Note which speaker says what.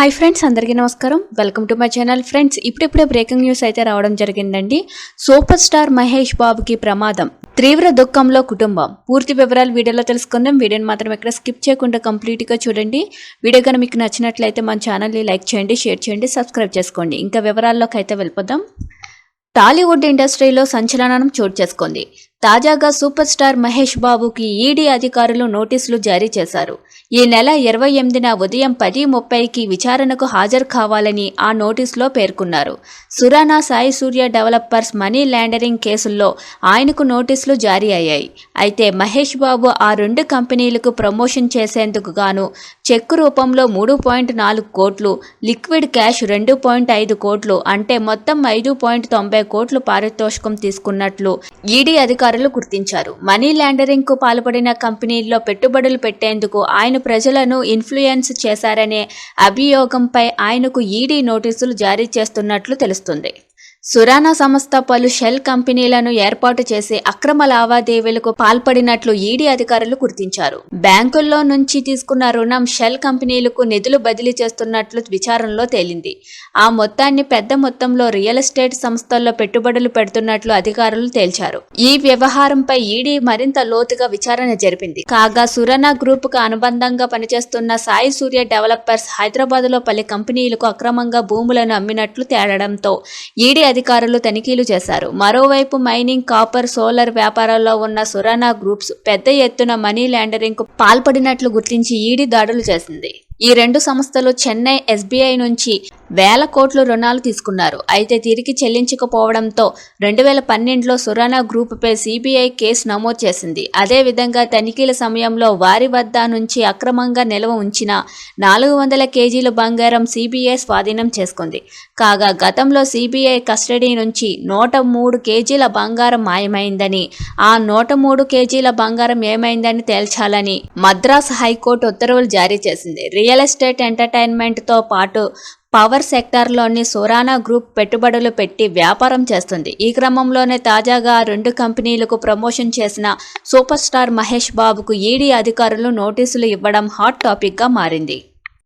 Speaker 1: Hi friends అందరికీ నమస్కారం. Welcome to my channel friends ఇప్పుడిప్పుడే బ్రేకింగ్ న్యూస్ అయితే రావడం జరిగిందండి. సూపర్ స్టార్ మహేష్ బాబుకి ప్రమాదం. తీవ్ర దుఃఖంలో కుటుంబం. పూర్తి వివరాలు వీడియోలో తెలుసుకుందాం. వీడియోని మాత్రం ఎక్కడ స్కిప్ చేయకుండా కంప్లీట్గా చూడండి. వీడియో కనుక మీకు నచ్చినట్లయితే మన ఛానల్ని లైక్ చేయండి షేర్ చేయండి సబ్స్క్రైబ్ చేసుకోండి. ఇంకా వివరాల్లోకి అయితే వెళ్ళిపోదాం. టాలీవుడ్ ఇండస్ట్రీలో సంచలనం చోటు చేసుకుంది. తాజాగా సూపర్ స్టార్ మహేష్ బాబుకి ఈడీ అధికారులు నోటీసులు జారీ చేశారు. ఈ నెల ఇరవై ఎనిమిదిన ఉదయం పది ముప్పైకి విచారణకు హాజరు కావాలని ఆ నోటీసులో పేర్కొన్నారు. Surana Sai Surya developers money laundering కేసుల్లో ఆయనకు నోటీసులు జారీ అయ్యాయి. అయితే మహేష్ బాబు ఆ రెండు కంపెనీలకు ప్రమోషన్ చేసేందుకు గాను చెక్కు రూపంలో మూడు పాయింట్ నాలుగు కోట్లు లిక్విడ్ క్యాష్ రెండు పాయింట్ ఐదు కోట్లు అంటే మొత్తం ఐదు పాయింట్ తొంభై కోట్లు పారితోషికం తీసుకున్నట్లు ఈడీ అధికారులు గుర్తించారు. మనీ లాండరింగ్కు పాల్పడిన కంపెనీల్లో పెట్టుబడులు పెట్టేందుకు ఆయన ప్రజలను ఇన్ఫ్లుయెన్స్ చేశారనే అభియోగంపై ఆయనకు ఈడీ నోటీసులు జారీ చేస్తున్నట్లు తెలుస్తుంది. సురానా సంస్థ పలు షెల్ కంపెనీలను ఏర్పాటు చేసి అక్రమ లావాదేవీలకు పాల్పడినట్లు ఈడీ అధికారులు గుర్తించారు. బ్యాంకుల్లో నుంచి తీసుకున్న రుణం షెల్ కంపెనీలకు నిధులు బదిలీ చేస్తున్నట్లు విచారణలో తేలింది. ఆ మొత్తాన్ని పెద్ద మొత్తంలో రియల్ ఎస్టేట్ సంస్థల్లో పెట్టుబడులు పెడుతున్నట్లు అధికారులు తేల్చారు. ఈ వ్యవహారంపై ఈడీ మరింత లోతుగా విచారణ జరిపింది. కాగా సురానా గ్రూప్కు అనుబంధంగా పనిచేస్తున్న సాయి సూర్య డెవలపర్స్ హైదరాబాద్లో పలు కంపెనీలకు అక్రమంగా భూములను అమ్మినట్లు తేలడంతో ఈడీ అధికారులు తనిఖీలు చేశారు. మరోవైపు మైనింగ్ కాపర్ సోలార్ వ్యాపారాల్లో ఉన్న సురానా గ్రూప్స్ పెద్ద ఎత్తున మనీ లాండరింగ్కు పాల్పడినట్లు గుర్తించి ఈడీ దాడులు చేసింది. ఈ రెండు సంస్థలు చెన్నై ఎస్బీఐ నుంచి వేల కోట్లు రుణాలు తీసుకున్నారు. అయితే తిరిగి చెల్లించకపోవడంతో రెండు వేల పన్నెండులో సురానా గ్రూపుపై సిబిఐ కేసు నమోదు చేసింది. అదేవిధంగా తనిఖీల సమయంలో వారి వద్ద నుంచి అక్రమంగా నిల్వ ఉంచిన నాలుగు వందల కేజీల బంగారం సిబిఐ స్వాధీనం చేసుకుంది. కాగా గతంలో సిబిఐ కస్టడీ నుంచి నూట మూడు కేజీల బంగారం మాయమైందని ఆ నూట మూడు కేజీల బంగారం ఏమైందని తేల్చాలని మద్రాస్ హైకోర్టు ఉత్తర్వులు జారీ చేసింది. రియల్ ఎస్టేట్ ఎంటర్టైన్మెంట్తో పాటు పవర్ సెక్టార్లోని సురానా గ్రూప్ పెట్టుబడులు పెట్టి వ్యాపారం చేస్తుంది. ఈ క్రమంలోనే తాజాగా రెండు కంపెనీలకు ప్రమోషన్ చేసిన సూపర్ స్టార్ మహేష్ బాబుకు ఈడీ అధికారులు నోటీసులు ఇవ్వడం హాట్ టాపిక్గా మారింది.